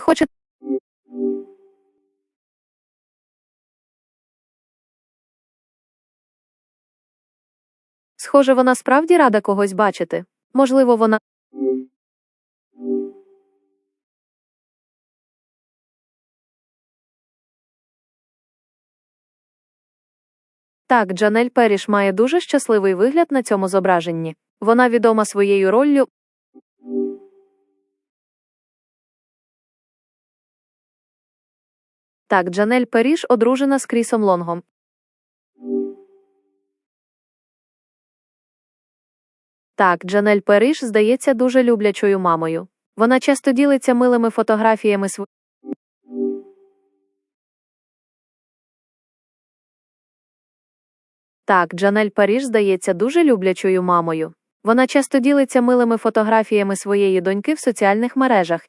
хочете. Схоже, вона справді рада когось бачити. Можливо, вона. Так, Джанель Періш має дуже щасливий вигляд на цьому зображенні. Вона відома своєю роллю. Так, Джанель Періш одружена з Крісом Лонгом. Так, Джанель Періш здається дуже люблячою мамою. Вона часто ділиться милими фотографіями св... Так, Джанель Паріж здається дуже люблячою мамою. Вона часто ділиться милими фотографіями своєї доньки в соціальних мережах.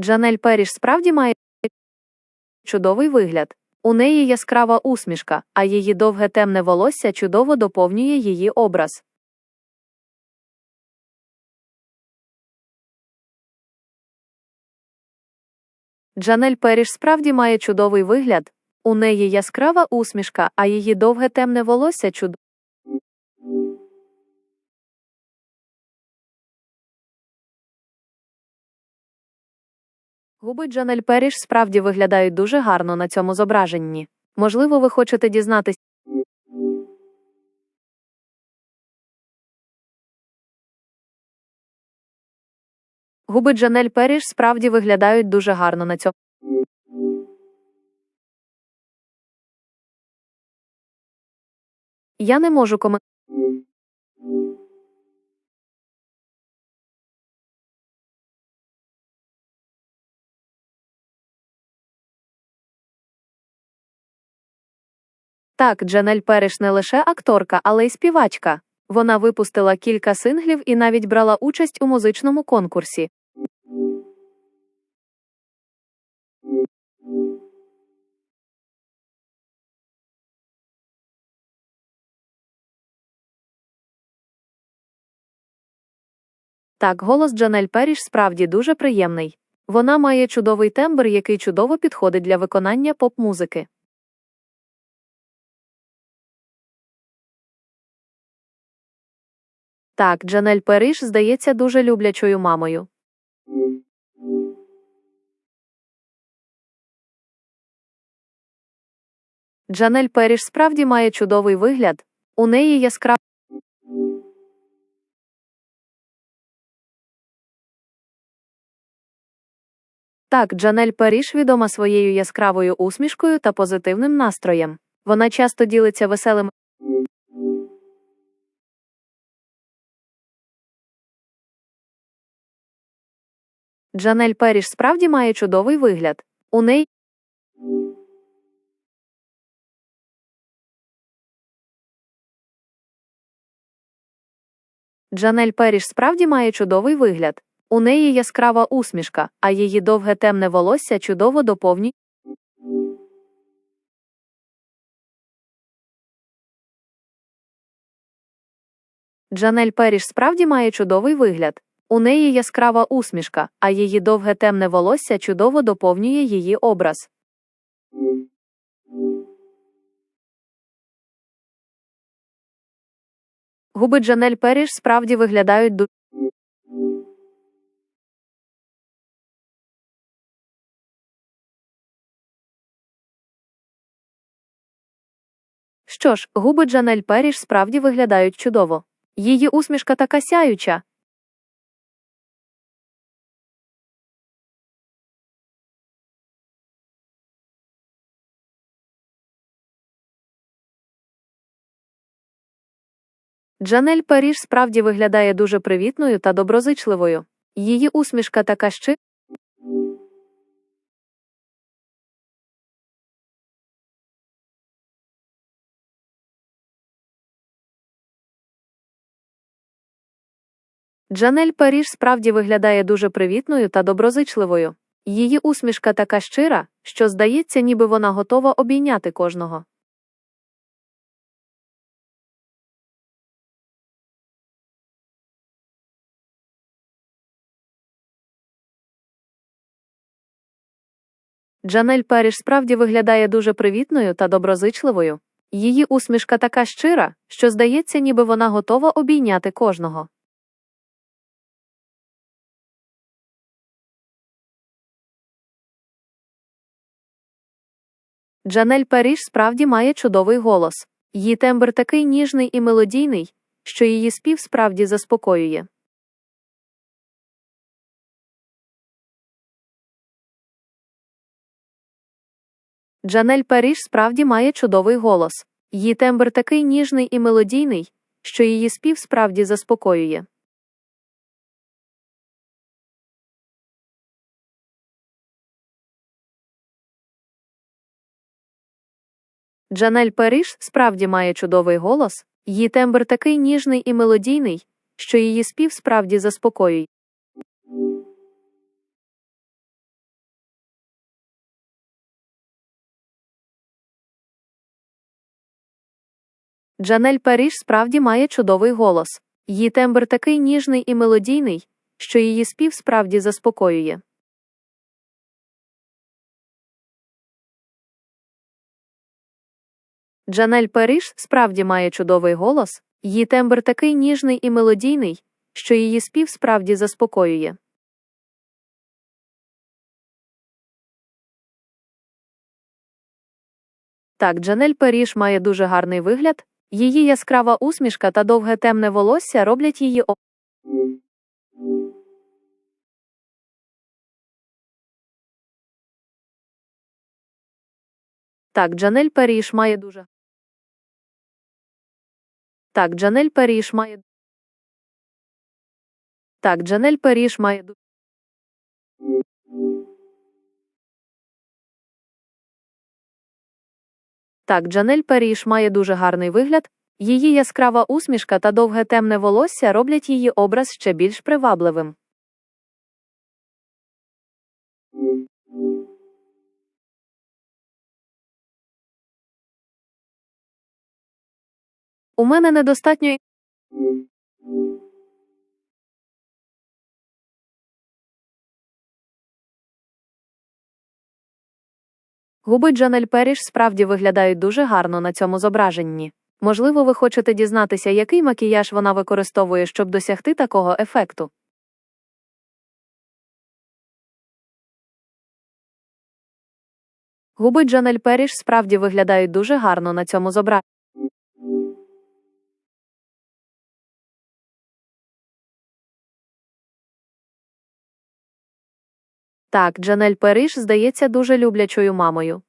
Джанель Періш справді має чудовий вигляд. У неї яскрава усмішка, а її довге темне волосся чудово доповнює її образ. Джанель Періш справді має чудовий вигляд. У неї яскрава усмішка, а її довге темне волосся чудово. Губи Джанель Періш справді виглядають дуже гарно на цьому зображенні. Можливо, ви хочете дізнатись. Губи Джанель Періш справді виглядають дуже гарно на цьому. Я не можу комен... Так, Джанель Переш не лише акторка, але й співачка. Вона випустила кілька синглів і навіть брала участь у музичному конкурсі. Так, голос Джанель Періш справді дуже приємний. Вона має чудовий тембр, який чудово підходить для виконання поп-музики. Так, Джанель Періш здається дуже люблячою мамою. Джанель Періш справді має чудовий вигляд. У неї яскрава. Так, Джанель Періш відома своєю яскравою усмішкою та позитивним настроєм. Вона часто ділиться веселим. Джанель Періш справді має чудовий вигляд. У неї. Джанель Періш справді має чудовий вигляд. У неї яскрава усмішка, а її довге темне волосся чудово доповнює. Джанель Періш справді має чудовий вигляд. У неї яскрава усмішка, а її довге темне волосся чудово доповнює її образ. Губи Джанель Періш справді виглядають ду... Що ж, губи Джанель Періш справді виглядають чудово. Її усмішка така сяюча. Джанель Паріж справді виглядає дуже привітною та доброзичливою. Її усмішка така щи. Джанель Паріж справді виглядає дуже привітною та доброзичливою. Її усмішка така щира, що здається, ніби вона готова обійняти кожного. Джанель Періш справді виглядає дуже привітною та доброзичливою. Її усмішка така щира, що здається, ніби вона готова обійняти кожного. Джанель Паріж справді має чудовий голос. Її тембр такий ніжний і мелодійний, що її спів справді заспокоює. Джанель Паріж справді має чудовий голос. Її тембр такий ніжний і мелодійний, що її спів справді заспокоює. Джанель Паріж справді має чудовий голос, її тембр такий ніжний і мелодійний, що її спів справді заспокоює. Джанель Паріж справді має чудовий голос. Її тембр такий ніжний і мелодійний, що її спів справді заспокоює. Джанель Паріж справді має чудовий голос, її тембр такий ніжний і мелодійний, що її спів справді заспокоює. Так, Джанель Паріж має дуже гарний вигляд, її яскрава усмішка та довге темне волосся роблять її о- Так, Джанель Паріж має дуже. Так, Джанель Паріж має. Так, Джанель Паріж має. ду- Так, Джанель Періш має дуже гарний вигляд, її яскрава усмішка та довге темне волосся роблять її образ ще більш привабливим. У мене недостатньо. Губи Джанель Періш справді виглядають дуже гарно на цьому зображенні. Можливо, ви хочете дізнатися, який макіяж вона використовує, щоб досягти такого ефекту. Губи Джанель Періш справді виглядають дуже гарно на цьому зображенні. Так, Джанель Периш здається дуже люблячою мамою.